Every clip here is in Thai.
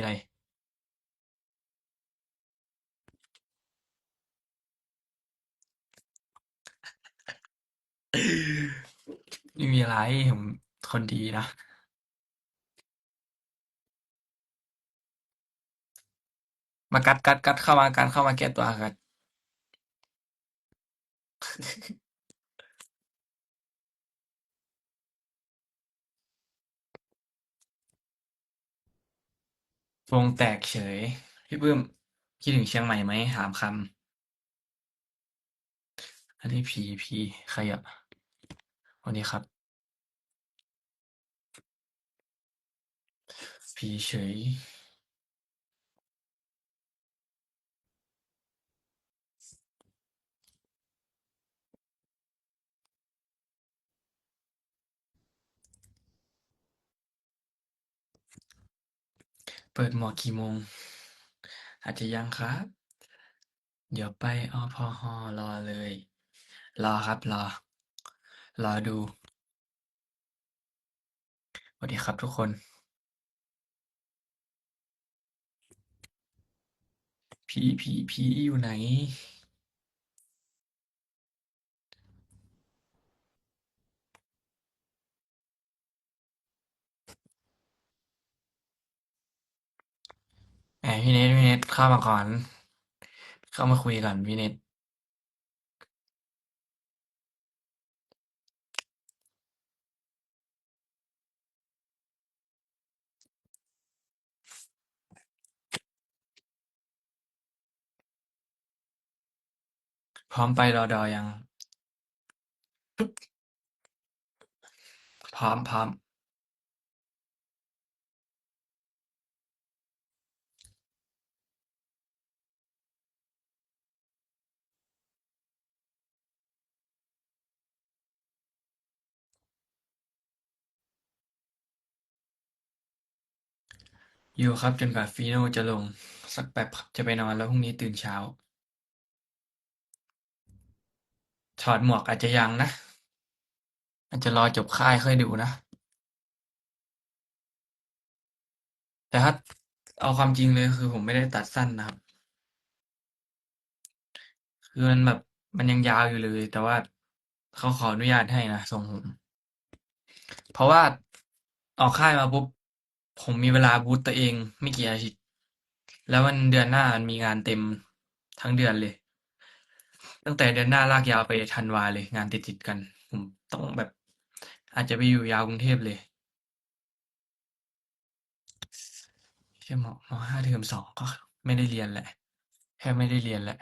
อะไรไม่มีอะไรผมคนดีนะ มากัดกัดกัดเข้ามากันเข้ามาแก้ตัวกัด วงแตกเฉย พี่ปื้ม คิดถึงเชียงใหม่ไหม ถามคำ อันนี้ผีผีใครอะวันนี้ครับ ผีเฉย เปิดหมวกกี่โมง อาจจะยังครับ เดี๋ยวไปอพหรอเลย รอครับรอ รอดู สวัสดีครับทุกคน ผีผีผีอยู่ไหน แหมพี่เน็ตพี่เน็ตเข้ามาก่อน เข้ามาคุยก่อนพี่เน็ตพร้อมไปรอดอยัง พร้อมพร้อม อยู่ครับจนกว่าฟีโน่จะลง สักแป๊บครับจะไปนอนแล้วพรุ่งนี้ตื่นเช้า ถอดหมวกอาจจะยังนะ อาจจะรอจบค่ายค่อยดูนะ แต่ถ้าเอาความจริงเลยคือผมไม่ได้ตัดสั้นนะครับ คือมันแบบมันยังยาวอยู่เลย แต่ว่าเขาขออนุญาตให้นะทรงผมเพราะว่าออกค่ายมาปุ๊บ ผมมีเวลาบูตตัวเองไม่กี่อาทิตย์ แล้วมันเดือนหน้ามันมีงานเต็มทั้งเดือนเลย ตั้งแต่เดือนหน้าลากยาวไปธันวาเลย งานติดๆกัน ผมต้องแบบ อาจจะไปอยู่ยาวกรุงเทพเลยเชี่ยมมห้าเทอมสองก็ไม่ได้เรียนแหละแทบไม่ได้เรียนแหละ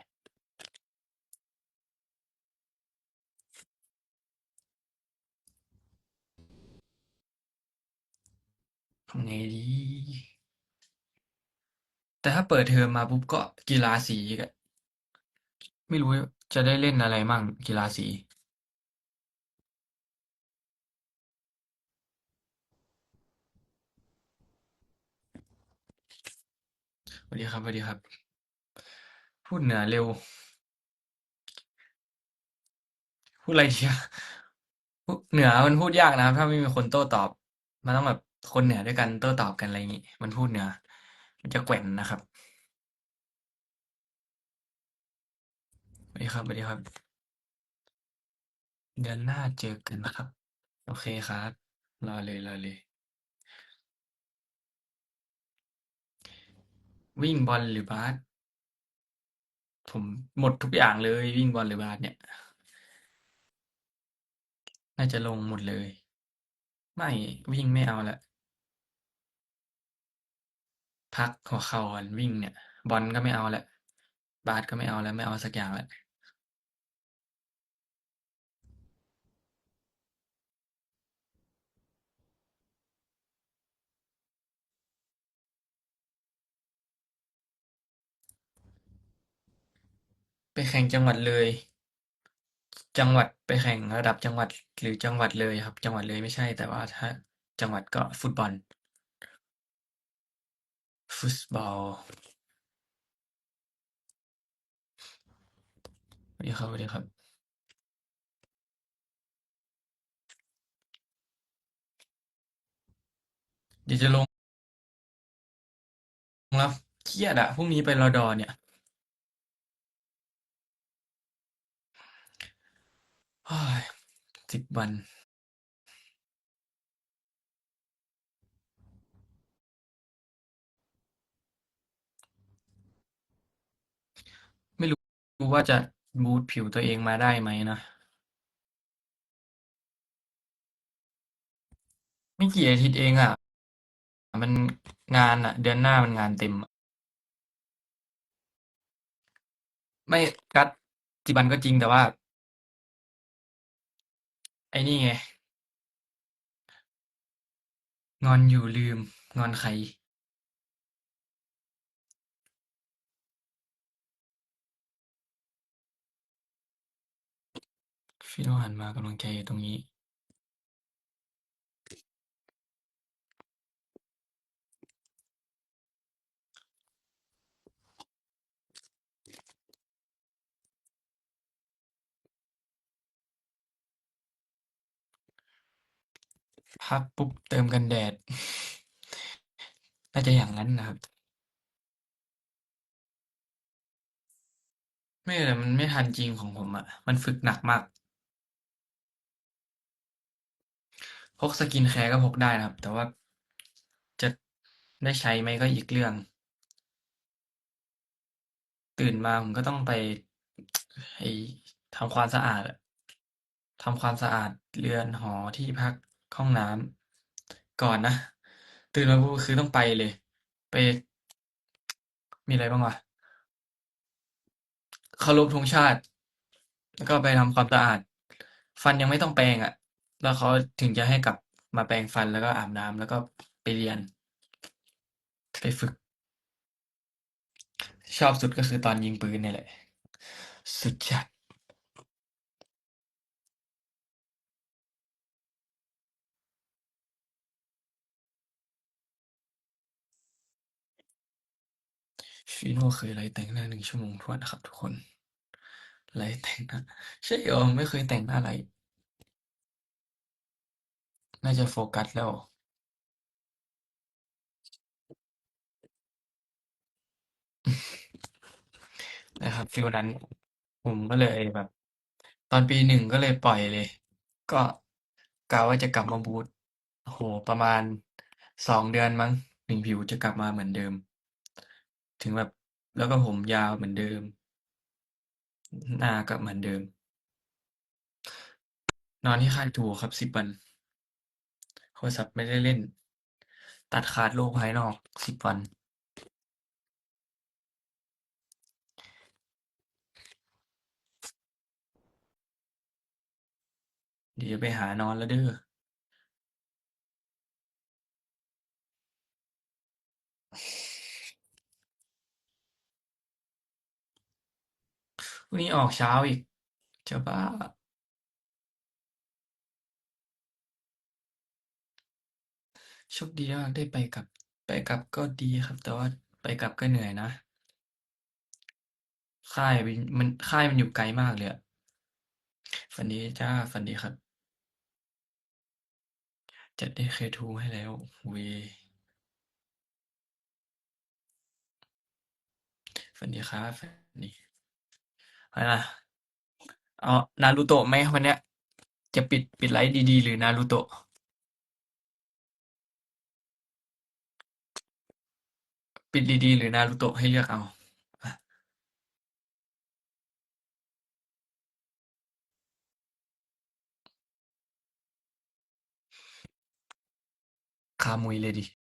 ทำไงดี แต่ถ้าเปิดเทอมมาปุ๊บก็กีฬาสีอีกอะไม่รู้จะได้เล่นอะไรมั่งกีฬาสี สวัสดีครับสวัสดีครับ พูดเหนือเร็ว พูดอะไรดีอะพูดเหนือมันพูดยากนะครับ ถ้าไม่มีคนโต้ตอบ มันต้องแบบ คนเหนือด้วยกันโต้ตอบกัน อะไรอย่างงี้ มันพูดเหนือ มันจะแกว่นนะครับสวัสดีครับสวัสดีครับ เดือนหน้าเจอกันนะครับ โอเคครับ รอเลยรอเลย วิ่งบอลหรือบาสผมหมดทุกอย่างเลย วิ่งบอลหรือบาสเนี่ย น่าจะลงหมดเลย ไม่วิ่งไม่เอาล้ว พักหัวเข่าก่อนวิ่งเนี่ย บอลก็ไม่เอาแล้ว บาสก็ไม่เอาแล้ว ไม่เอาสักอย่างแล้ว ไปแข่งจังหวัดเลย จังหวัดไปแข่งระดับจังหวัดหรือจังหวัดเลยครับ จังหวัดเลยไม่ใช่ แต่ว่าถ้าจังหวัดก็ฟุตบอล ฟุตบอล สวัสดีครับ สวัสดีครับ เดี๋ยวจะลงแล้วเครียดอะพรุ่งนี้ไปรอดอเนี่ยโอ้ยสิบวันไม่ รู้ว่าจะบูตผิวตัวเองมาได้ไหมนะ ไม่กี่อาทิตย์เองอะมันงานอะเดือนหน้ามันงานเต็ม ไม่กัดสิบันก็จริงแต่ว่า ไอ้นี่ไง งอนอยู่ลืม งอนใคร ฟิโนหันมากำลังใจอยู่ตรงนี้พักปุ๊บเติมกันแดด น่าจะอย่างนั้นนะครับ ไม่แต่มันไม่ทันจริงของผมอะ มันฝึกหนักมาก พกสกินแคร์ก็พกได้นะครับ แต่ว่าจะได้ใช้ไหมก็อีกเรื่อง ตื่นมาผมก็ต้องไปไอ้ทำความสะอาดอะทำความสะอาดเรือนหอที่พักห้องน้ำก่อนนะ ตื่นมาปุ๊บคือต้องไปเลย ไป มีอะไรบ้างวะเคารพธงชาติ แล้วก็ไปทำความสะอาด ฟันยังไม่ต้องแปรงอะ แล้วเขาถึงจะให้กลับมาแปรงฟัน แล้วก็อาบน้ำ แล้วก็ไปเรียน ไปฝึก ชอบสุดก็คือตอนยิงปืนเนี่ยแหละ สุดจัดฟีโน่เคยไลฟ์แต่งหน้าหนึ่งชั่วโมงทวนนะครับทุกคน ไลฟ์แต่งหน้า ใช่เหรอไม่เคยแต่งหน้าไลฟ์ น่าจะโฟกัสแล้วนะครับฟิลนั้นผมก็เลยแบบ ตอนปีหนึ่งก็เลยปล่อยเลย ก็กะว่าจะกลับมาบูตโหประมาณสองเดือนมั้งถึงผิวจะกลับมาเหมือนเดิม ถึงแบบแล้วก็ผมยาวเหมือนเดิม หน้าก็เหมือนเดิม นอนที่ค่ายถูครับสิบวัน โทรศัพท์ไม่ได้เล่น ตัดขาดโลกภายนอกสิบวัน เดี๋ยวไปหานอนแล้วเด้อพรุ่งนี้ออกเช้าอีกจะบ้า โชคดีมากได้ไปกลับ ไปกลับก็ดีครับ แต่ว่าไปกลับก็เหนื่อยนะ ค่ายมันมันค่ายมันอยู่ไกลมากเลยอะฝันดีจ้าฝันดีครับ จัด DK2 ให้แล้วเวยฝันดีครับฝันดีอะไรนะเอานารูโตะไหมวันเนี้ย จะปิดปิดไลฟ์ดีๆ หรือนารูโตะ ปิดดีๆหรือนารูโตะให้เลือกเอาคามุยเลยดิ